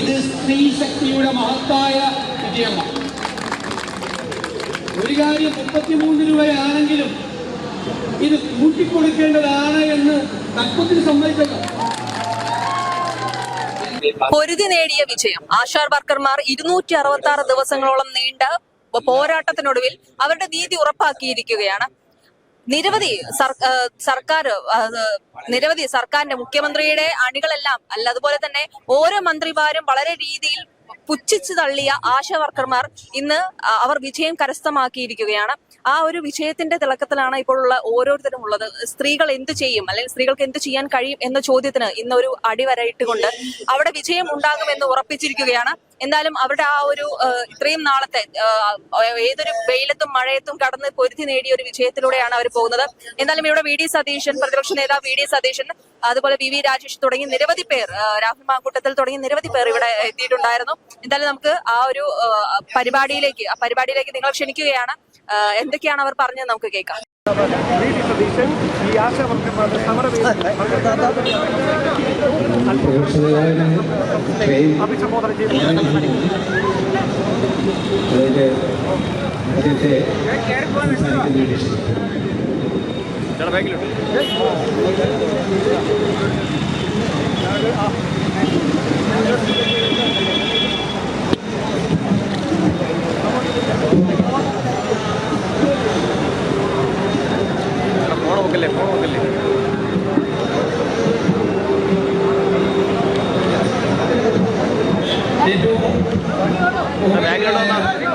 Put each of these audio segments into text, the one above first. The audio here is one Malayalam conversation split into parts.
ഇത് സ്ത്രീ ശക്തിയുടെ മഹത്തായ വിജയമാണ്. ഒരു കാര്യം മുപ്പത്തിമൂന്ന് രൂപയാണെങ്കിലും ഇത് കൂട്ടിക്കൊടുക്കേണ്ടതാണ് എന്ന് തത്വത്തിൽ സമ്മതിച്ചത് പൊരുതി നേടിയ വിജയം. ആശാർ വർക്കർമാർ ഇരുന്നൂറ്റി അറുപത്തി ആറ് ദിവസങ്ങളോളം നീണ്ട പോരാട്ടത്തിനൊടുവിൽ അവരുടെ നീതി ഉറപ്പാക്കിയിരിക്കുകയാണ് നിരവധി സർക്കാർ നിരവധി സർക്കാരിന്റെ മുഖ്യമന്ത്രിയുടെ അണികളെല്ലാം അല്ല അതുപോലെ തന്നെ ഓരോ മന്ത്രിമാരും വളരെ രീതിയിൽ പുച്ഛിച്ചു തള്ളിയ ആശാവർക്കർമാർ ഇന്ന് അവർ വിജയം കരസ്ഥമാക്കിയിരിക്കുകയാണ്. ആ ഒരു വിജയത്തിന്റെ തിളക്കത്തിലാണ് ഇപ്പോഴുള്ള ഓരോരുത്തരും ഉള്ളത്. സ്ത്രീകൾ എന്ത് ചെയ്യും? അല്ലെങ്കിൽ സ്ത്രീകൾക്ക് എന്ത് ചെയ്യാൻ കഴിയും എന്ന ചോദ്യത്തിന് ഇന്നൊരു അടിവരയിട്ടുകൊണ്ട് അവിടെ വിജയം ഉണ്ടാകുമെന്ന് ഉറപ്പിച്ചിരിക്കുകയാണ്. എന്തായാലും അവരുടെ ആ ഒരു ഇത്രയും നാളത്തെ ഏതൊരു വെയിലത്തും മഴയത്തും കടന്ന് പൊരുതി നേടിയ ഒരു വിജയത്തിലൂടെയാണ് അവർ പോകുന്നത്. എന്തായാലും ഇവിടെ വി ഡി സതീശൻ പ്രതിപക്ഷ നേതാവ് വി ഡി സതീശൻ അതുപോലെ വി വി രാജേഷ് തുടങ്ങി നിരവധി പേർ രാഹുൽ മാക്കൂട്ടത്തിൽ തുടങ്ങി നിരവധി പേർ ഇവിടെ എത്തിയിട്ടുണ്ടായിരുന്നു. എന്തായാലും നമുക്ക് ആ ഒരു പരിപാടിയിലേക്ക് ആ പരിപാടിയിലേക്ക് നിങ്ങൾ ക്ഷണിക്കുകയാണ്. എന്തൊക്കെയാണ് അവർ പറഞ്ഞത് നമുക്ക് കേൾക്കാം. ഈ സമരവേദി അഭിസംബോധന ചെയ്തു അതിന്റെ ആദ്യത്തെ സംസാരിക്കുന്ന വേണ്ടി ക്ഷണിക്കുന്നു.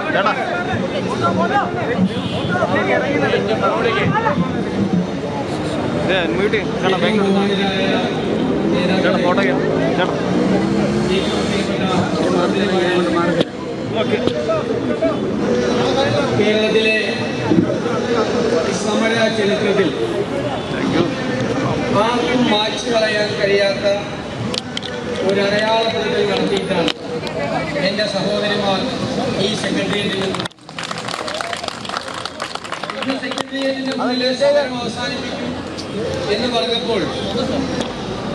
ബാഗിലോട്ട് ചേട്ടാ മ്യൂട്ട് ചേട്ടാ ബാഗിലോട്ട് ചേട്ടാ ഫോട്ടോ ചേട്ടാ. കേരളത്തിലെ സമര ചരിത്രത്തിൽ ആർക്കും മായ്ച്ചു കളയാൻ കഴിയാത്ത ഒരു അടയാളപ്പെടുത്തൽ നടത്തിയിട്ടാണ് എന്റെ സഹോദരിമാർ ഈ സെക്രട്ടേറിയറ്റിൽ സെക്രട്ടേറിയറ്റിന്റെ സമരം അവസാനിപ്പിക്കും എന്ന് പറഞ്ഞപ്പോൾ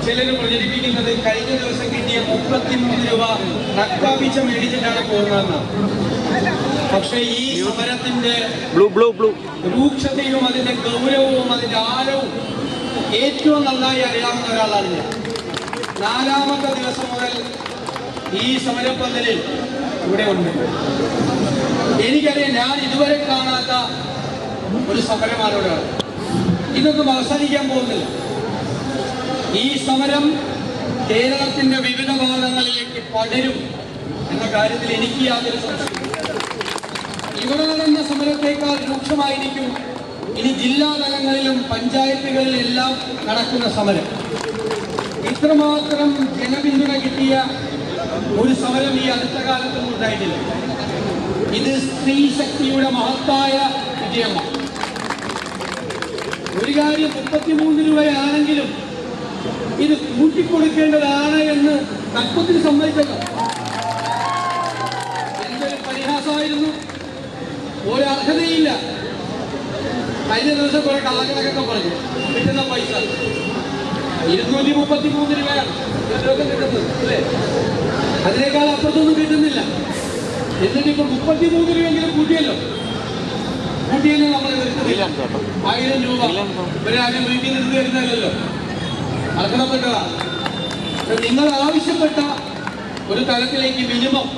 ചിലർ പ്രചരിപ്പിക്കുന്നത് കഴിഞ്ഞ ദിവസം കിട്ടിയ മുപ്പത്തിമൂന്ന് രൂപ നക്കാപ്പിച്ച മേടിച്ചിട്ടാണ് പോകുന്നതെന്ന്. പക്ഷേ ഈ സമരത്തിന്റെ ബ്ലൂ ബ്ലൂ ബ്ലൂ. രൂക്ഷതയും അതിന്റെ ഗൗരവവും അതിന്റെ ആരവും ഏറ്റവും നന്നായി അറിയാവുന്ന ഒരാളാണ് ഞാൻ. നാലാമത്തെ ദിവസം മുതൽ ഈ സമരപ്പന്തലിൽ ഇവിടെ ഉണ്ട്. എനിക്കറിയാം ഞാൻ ഇതുവരെ കാണാത്ത ഒരു സമരമാണ് ഇതൊന്നും അവസാനിക്കാൻ പോകുന്നില്ല. ഈ സമരം കേരളത്തിന്റെ വിവിധ ഭാഗങ്ങളിലേക്ക് പടരും എന്ന കാര്യത്തിൽ എനിക്ക് യാതൊരു സംശയം ഇവിടെ സമരത്തേക്കാൾ രൂക്ഷമായിരിക്കും ഇനി ജില്ലാ തലങ്ങളിലും പഞ്ചായത്തുകളിലെല്ലാം നടക്കുന്ന സമരം. ഇത്രമാത്രം ജനപിന്തുണ കിട്ടിയ ഒരു സമരം ഈ അടുത്ത കാലത്തൊന്നും ഉണ്ടായിട്ടില്ല. ഇത് സ്ത്രീ ശക്തിയുടെ മഹത്തായ വിജയമാണ്. ഒരു കാര്യം മുപ്പത്തിമൂന്ന് രൂപയാണെങ്കിലും ഇത് കൂട്ടിക്കൊടുക്കേണ്ടതാണ് എന്ന് തത്വത്തിൽ സമ്മതിച്ചല്ലോ. എന്തൊരു പരിഹാസമായിരുന്നു. ഒരർഹതയില്ല കഴിഞ്ഞ ദിവസം കുറെ കള്ളക്കണക്കൊക്കെ പറഞ്ഞു. കിട്ടുന്ന പൈസ. ഇരുന്നൂറ്റി മുപ്പത്തി മൂന്ന് രൂപയാണ് കിട്ടുന്നത് അല്ലേ? അതിനേക്കാൾ അപ്പുറത്തൊന്നും കിട്ടുന്നില്ല. എന്നിട്ട് ഇപ്പൊ മുപ്പത്തി മൂന്ന് രൂപയെങ്കിലും കൂട്ടിയല്ലോ. കൂട്ടിയല്ലോ നമ്മൾ ആയിരം രൂപ. ഒരാളും വീട്ടിൽ നിന്ന് അർഹതപ്പെട്ടതാണ് നിങ്ങൾ ആവശ്യപ്പെട്ട ഒരു തലത്തിലേക്ക് മിനിമം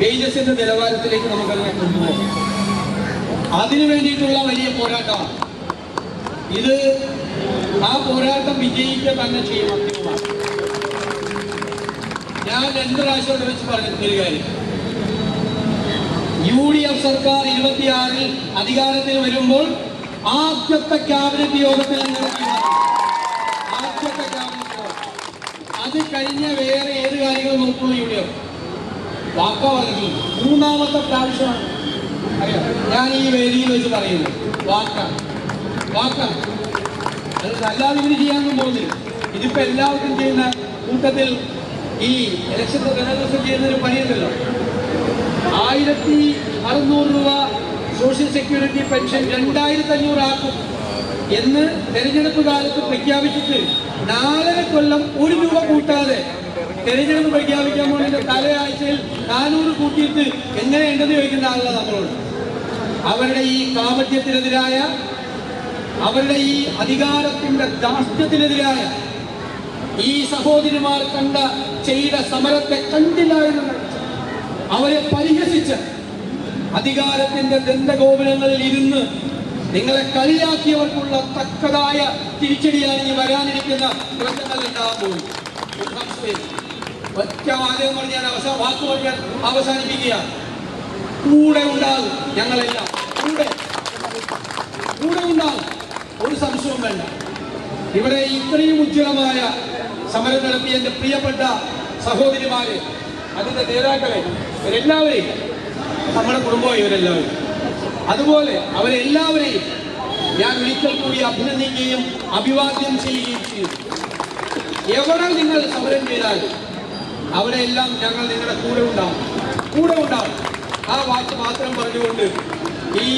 വേജസിന്റെ നിലവാരത്തിലേക്ക് നമുക്കതിനെ കൊണ്ടുപോകാം. അതിനു വേണ്ടിയിട്ടുള്ള വലിയ പോരാട്ടമാണ്. ഇത് ആ പോരാട്ടം വിജയിക്കുക തന്നെ ചെയ്യും അന്തിമമാണ് ഞാൻ രണ്ട് പ്രാവശ്യം വെച്ച് പറഞ്ഞിട്ടുണ്ട് ഒരു കാര്യം. യു ഡി എഫ് സർക്കാർ ഇരുപത്തിയാറിൽ അധികാരത്തിൽ വരുമ്പോൾ ആദ്യത്തെ ക്യാബിനറ്റ് യോഗത്തിൽ. ആദ്യത്തെ ക്യാബിനറ്റ് അത് കഴിഞ്ഞ വേറെ ഏത് കാര്യങ്ങൾ നോക്കുള്ളൂ യു ഡി എഫ് വാക്ക പറഞ്ഞു മൂന്നാമത്തെ പ്രാവശ്യമാണ്. ഞാൻ ഈ വേദിയിൽ വെച്ച് പറയുന്നു. വാക്ക വാക്ക അത് അല്ലാതെ ഇവർ ചെയ്യാനൊന്നും പോകുന്നില്ല. ഇതിപ്പോ എല്ലാവർക്കും ചെയ്യുന്ന കൂട്ടത്തിൽ ഈ ഇലക്ഷൻ തലേദിവസം ചെയ്യുന്നതിന് പണിയുണ്ടല്ലോ. ആയിരത്തി അറുന്നൂറ് രൂപ സോഷ്യൽ സെക്യൂരിറ്റി പെൻഷൻ രണ്ടായിരത്തി അഞ്ഞൂറ് ആക്കും. എന്ന് തെരഞ്ഞെടുപ്പ് കാലത്ത് പ്രഖ്യാപിച്ചിട്ട് നാലര കൊല്ലം ഒരു രൂപ കൂട്ടാതെ തെരഞ്ഞെടുപ്പ് പ്രഖ്യാപിക്കാൻ വേണ്ടി തലയാഴ്ചയിൽ നാനൂറ് കൂട്ടിയിട്ട് എങ്ങനെയുണ്ടെന്ന് ചോദിക്കുന്ന ആളുകൾ നമ്മളോട്. അവരുടെ ഈ കാപട്യത്തിനെതിരായ അവരുടെ ഈ അധികാരത്തിന്റെ ദാഷ്ട്യത്തിനെതിരായ ഈ സഹോദരിമാർ കണ്ട ചെയ്ത സമരത്തെ കണ്ടില്ല എന്ന് അവരെ പരിഹസിച്ച് അധികാരത്തിന്റെ ദന്തഗോപുരങ്ങളിൽ ഇരുന്ന് നിങ്ങളെ കളിയാക്കിയവർക്കുള്ള തക്കതായ തിരിച്ചടിയാണ് ഇനി വരാനിരിക്കുന്ന സംശയവും ഇല്ല. ഒറ്റ വാചകം പറഞ്ഞ് ഞാൻ അവസാന വാക്ക് പറഞ്ഞ് ഞാൻ അവസാനിപ്പിക്കുകയാണ്. കൂടെ ഉണ്ടാകും ഞങ്ങളെല്ലാം. കൂടെ. കൂടെ ഉണ്ടാകും. ഒരു സംശയവും വേണ്ട. ഇവിടെ ഇത്രയും ഉജ്ജ്വലമായ സമരം നടത്തിയ എന്റെ പ്രിയപ്പെട്ട സഹോദരിമാരെ അതിന്റെ നേതാക്കളെ ഇവരെല്ലാവരെയും നമ്മുടെ കുടുംബം ഇവരെല്ലാവരും. അതുപോലെ അവരെല്ലാവരെയും ഞാൻ ഒരിക്കൽ കൂടി അഭിനന്ദിക്കുകയും അഭിവാദ്യം ചെയ്യുകയും ചെയ്യും എവിടെ നിങ്ങൾ സമരം ചെയ്താലും അവിടെയെല്ലാം ഞങ്ങൾ നിങ്ങളുടെ കൂടെ ഉണ്ടാവും. കൂടെ ഉണ്ടാവും. ആ വാക്ക് മാത്രം പറഞ്ഞുകൊണ്ട് ഈ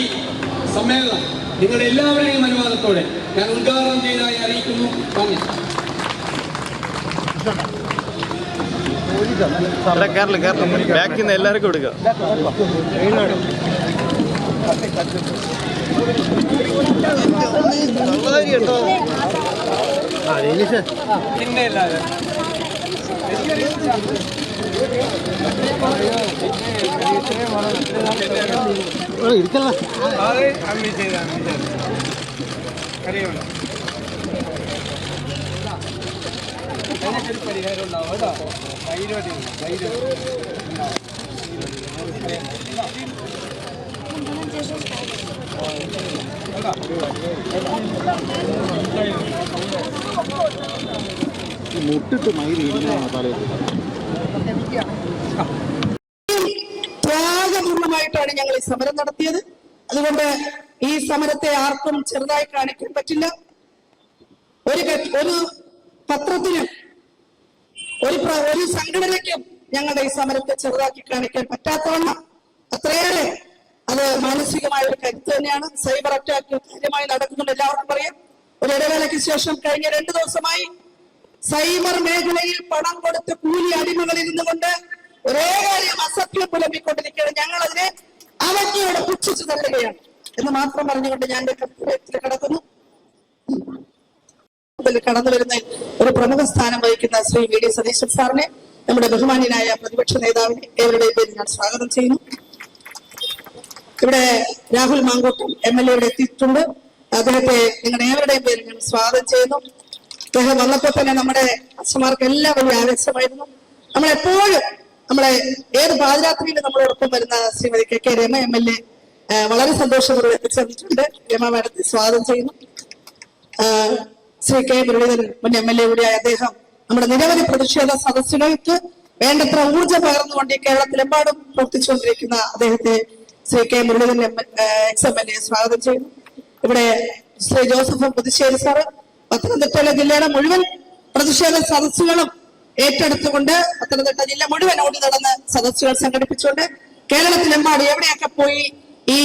സമ്മേളനം നിങ്ങളുടെ എല്ലാവരുടെയും അനുവാദത്തോടെ ഞാൻ ഉദ്ഘാടനം ചെയ്തതായി അറിയിക്കുന്നു. നന്ദി. കേരള കേരള ബാക്കിൽ നിന്ന് എല്ലാവർക്കും എടുക്കുക മുട്ടിട്ട് മയിൽ ഇടുന്നതാണ് തലയിൽ ത്യാഗപൂർണമായിട്ടാണ് ഞങ്ങൾ ഈ സമരം നടത്തിയത്. അതുകൊണ്ട് ഈ സമരത്തെ ആർക്കും ചെറുതായി കാണിക്കാൻ പറ്റില്ല. ഒരു ഒരു പത്രത്തിനും ഒരു ഒരു സംഘടനയ്ക്കും ഞങ്ങളുടെ ഈ സമരത്തെ ചെറുതാക്കി കാണിക്കാൻ പറ്റാത്തവണ്ണം അത്രയേറെ അത് മാനസികമായ ഒരു കരുത്ത് തന്നെയാണ്. സൈബർ അറ്റാക്ക് കാര്യമായി നടക്കുന്നുണ്ട് എല്ലാവർക്കും അറിയാം ഒരു ഇടവേളയ്ക്ക് ശേഷം കഴിഞ്ഞ രണ്ടു ദിവസമായി സൈബർ മേഖലയിൽ പണം കൊടുത്ത് കൂലി അടിമകളിൽ നിന്നുകൊണ്ട് ഒരേ കാര്യം അസത്യം പുലമ്പിക്കൊണ്ടിരിക്കുകയാണ്. ഞങ്ങൾ അതിനെ അവജ്ഞയോടെ പുച്ഛിച്ചു തള്ളുകയാണ്. എന്ന് മാത്രം പറഞ്ഞുകൊണ്ട് ഞാൻ കടക്കുന്നു. കടന്നു വരുന്ന ഒരു പ്രമുഖ സ്ഥാനം വഹിക്കുന്ന ശ്രീ വി ഡി സതീശൻ സാറിനെ നമ്മുടെ ബഹുമാന്യനായ പ്രതിപക്ഷ നേതാവിനെ ഏവരുടെയും പേരിൽ ഞാൻ സ്വാഗതം ചെയ്യുന്നു. ഇവിടെ Rahul Mankoottam M L A ഇവിടെ എത്തിയിട്ടുണ്ട്. അദ്ദേഹത്തെ നിങ്ങളുടെ ഏവരുടെയും പേരിൽ ഞാൻ സ്വാഗതം ചെയ്യുന്നു. അദ്ദേഹം വന്നപ്പോൾ തന്നെ നമ്മുടെ അച്ഛന്മാർക്ക് എല്ലാം വലിയ ആവേശമായിരുന്നു. നമ്മളെപ്പോഴും നമ്മളെ ഏത് പാതിരാത്രിയിലും നമ്മളോടൊപ്പം വരുന്ന Shrimati K K Rema M L A വളരെ സന്തോഷപൂർവം എത്തിച്ചേർന്നിട്ടുണ്ട് രമ മാഡത്തെ സ്വാഗതം ചെയ്യുന്നു. ശ്രീ കെ മുരളീധരൻ മുൻ എം എൽ എ കൂടിയായ അദ്ദേഹം നമ്മുടെ നിരവധി പ്രതിഷേധ സദസ്സുകൾക്ക് വേണ്ടത്ര ഊർജം പകർന്നുകൊണ്ട് കേരളത്തിലെമ്പാടും പ്രവർത്തിച്ചുകൊണ്ടിരിക്കുന്ന അദ്ദേഹത്തെ Shri K Muraleedharan ex M L A സ്വാഗതം ചെയ്യുന്നു. ഇവിടെ ശ്രീ ജോസഫ് പുതുശ്ശേരി സാറ് പത്തനംതിട്ടയിലെ ജില്ലയുടെ മുഴുവൻ പ്രതിഷേധ സദസ്സുകളും ഏറ്റെടുത്തുകൊണ്ട് പത്തനംതിട്ട ജില്ല മുഴുവൻ ഓടി നടന്ന് സദസ്സുകൾ സംഘടിപ്പിച്ചുകൊണ്ട് കേരളത്തിലെമ്പാട് എവിടെയൊക്കെ പോയി ഈ